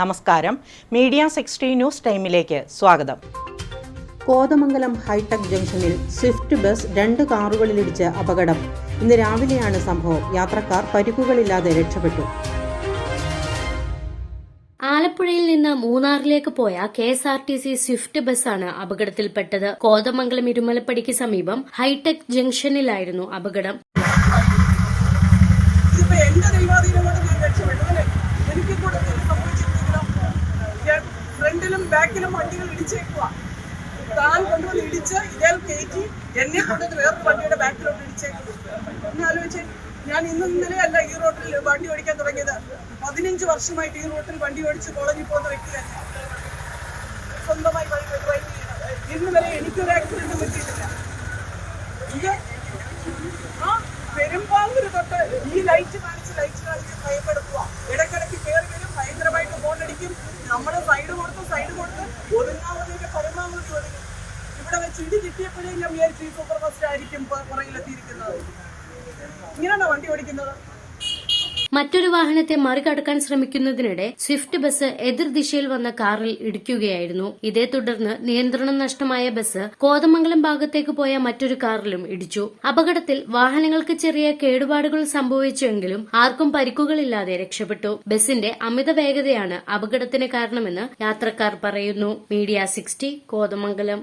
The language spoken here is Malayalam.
നമസ്കാരം. മീഡിയ സിക്സ്റ്റി ന്യൂസ് ടൈമിലേക്ക് സ്വാഗതം. കോതമംഗലം ഹൈടെക് ജംഗ്ഷനിൽ സ്വിഫ്റ്റ് ബസ് രണ്ട് കാറുകളിലിടിച്ച് അപകടം. ഇന്ന് രാവിലെയാണ് സംഭവം. യാത്രക്കാർ പരിക്കുകളില്ലാതെ രക്ഷപ്പെട്ടു. ആലപ്പുഴയിൽ നിന്ന് മൂന്നാറിലേക്ക് പോയ K S R T C Swift ബസ്സാണ് അപകടത്തിൽപ്പെട്ടത്. കോതമംഗലം ഇരുമലപ്പടിക്ക് സമീപം ഹൈടെക് ജംഗ്ഷനിലായിരുന്നു അപകടം. ബാക്കിലും വണ്ടികൾ ഇടിച്ചേക്കുക താൻ കൊണ്ടുവന്ന് ഇടിച്ച് ഇതേ കയറ്റി എന്നെ കൊണ്ടുവന്ന് വേറൊരു വണ്ടിയുടെ ബാക്കിലോട്ട് ഇടിച്ചേക്കുക ഒന്ന് ആലോചിച്ച് ഞാൻ ഇന്ന് ഇന്നലെ അല്ല ഈ റോട്ടിൽ വണ്ടി ഓടിക്കാൻ തുടങ്ങിയത്. പതിനഞ്ച് വർഷമായിട്ട് ഈ റോട്ടിൽ വണ്ടി ഓടിച്ച് കോളേജിൽ പോകുന്ന സ്വന്തമായി വഴി ഡ്രൈവ് ചെയ്യുന്നത്. ഇന്ന് വരെ എനിക്കൊരു ആക്സിഡന്റും പറ്റിയിട്ടില്ല. ആ പെരുമ്പാവൂര് തൊട്ട് ഈ ലൈറ്റ് കാണിച്ച് ലൈറ്റ് കാണിച്ച് ഭയപ്പെടുത്തുക ഇടക്കിടക്ക് കയറി വരും ഭയങ്കരമായിട്ട് ഫോണടിക്കും നമ്മുടെ സൈഡ് കൊടുത്ത് സൈഡ് ഒതുങ്ങാവുന്നതിന്റെ പരമാവധി ഒതുങ്ങി. ഇവിടെ വെച്ച് ഇടി കിട്ടിയപ്പോഴേ ഞാൻ വിചാരിച്ചു ഈ സൂപ്പർ ഫാസ്റ്റ് ആയിരിക്കും പുറകിലെത്തിയിരിക്കുന്നത്. ഇങ്ങനെയാണോ വണ്ടി ഓടിക്കുന്നത്? മറ്റൊരു വാഹനത്തെ മറികടക്കാൻ ശ്രമിക്കുന്നതിനിടെ സ്വിഫ്റ്റ് ബസ് എതിർദിശയിൽ വന്ന കാറിൽ ഇടിക്കുകയായിരുന്നു. ഇതേ തുടർന്ന് നിയന്ത്രണം നഷ്ടമായ ബസ് കോതമംഗലം ഭാഗത്തേക്ക് പോയ മറ്റൊരു കാറിലും ഇടിച്ചു. അപകടത്തിൽ വാഹനങ്ങൾക്ക് ചെറിയ കേടുപാടുകൾ സംഭവിച്ചെങ്കിലും ആർക്കും പരിക്കുകളില്ലാതെ രക്ഷപ്പെട്ടു. ബസിന്റെ അമിത വേഗതയാണ് അപകടത്തിന് കാരണമെന്ന് യാത്രക്കാർ പറയുന്നു. Media sixty Kothamangalam.